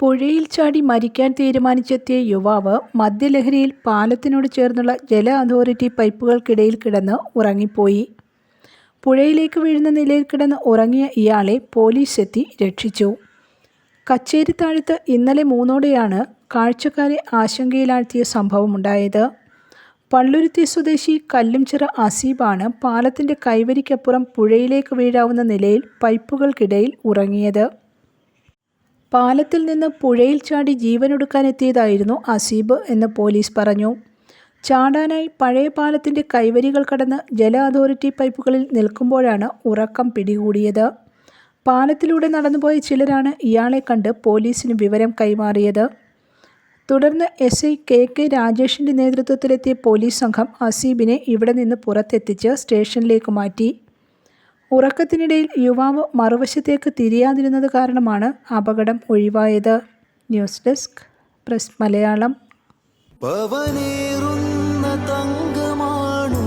പുഴയിൽ ചാടി മരിക്കാൻ തീരുമാനിച്ചെത്തിയ യുവാവ് മദ്യലഹരിയിൽ പാലത്തിനോട് ചേർന്നുള്ള ജല അതോറിറ്റി പൈപ്പുകൾക്കിടയിൽ കിടന്ന് ഉറങ്ങിപ്പോയി. പുഴയിലേക്ക് വീഴുന്ന നിലയിൽ കിടന്ന് ഉറങ്ങിയ ഇയാളെ പോലീസ് എത്തി രക്ഷിച്ചു. കച്ചേരി കച്ചേരിത്താഴത്ത് ഇന്നലെ മൂന്നോടെയാണ് കാഴ്ചക്കാരെ ആശങ്കയിലാഴ്ത്തിയ സംഭവമുണ്ടായത്. പള്ളുരുത്തി സ്വദേശി കല്ലുംചിറ അസീബാണ് പാലത്തിന്റെ കൈവരിക്കപ്പുറം പുഴയിലേക്ക് വീഴാവുന്ന നിലയിൽ പൈപ്പുകൾക്കിടയിൽ ഉറങ്ങിയത്. പാലത്തിൽ നിന്ന് പുഴയിൽ ചാടി ജീവനൊടുക്കാനെത്തിയതായിരുന്നു അസീബ് എന്ന് പോലീസ് പറഞ്ഞു. ചാടാനായി പഴയ പാലത്തിന്റെ കൈവരികൾ കടന്ന് ജല അതോറിറ്റി പൈപ്പുകളിൽ നിൽക്കുമ്പോഴാണ് ഉറക്കം പിടികൂടിയത്. പാലത്തിലൂടെ നടന്നുപോയ ചിലരാണ് ഇയാളെ കണ്ട് പോലീസിന് വിവരം കൈമാറിയത്. തുടർന്ന് എസ് ഐ കെ കെ രാജേഷിന്റെ നേതൃത്വത്തിലെത്തിയ പോലീസ് സംഘം അസീബിനെ ഇവിടെ നിന്ന് പുറത്തെത്തിച്ച് സ്റ്റേഷനിലേക്ക് മാറ്റി. ഉറക്കത്തിനിടയിൽ യുവാവ് മറുവശത്തേക്ക് തിരിയാതിരുന്നത് കാരണമാണ് അപകടം ഒഴിവായത്. News desk press Malayalam. പവനേറുന്ന തങ്കമാണു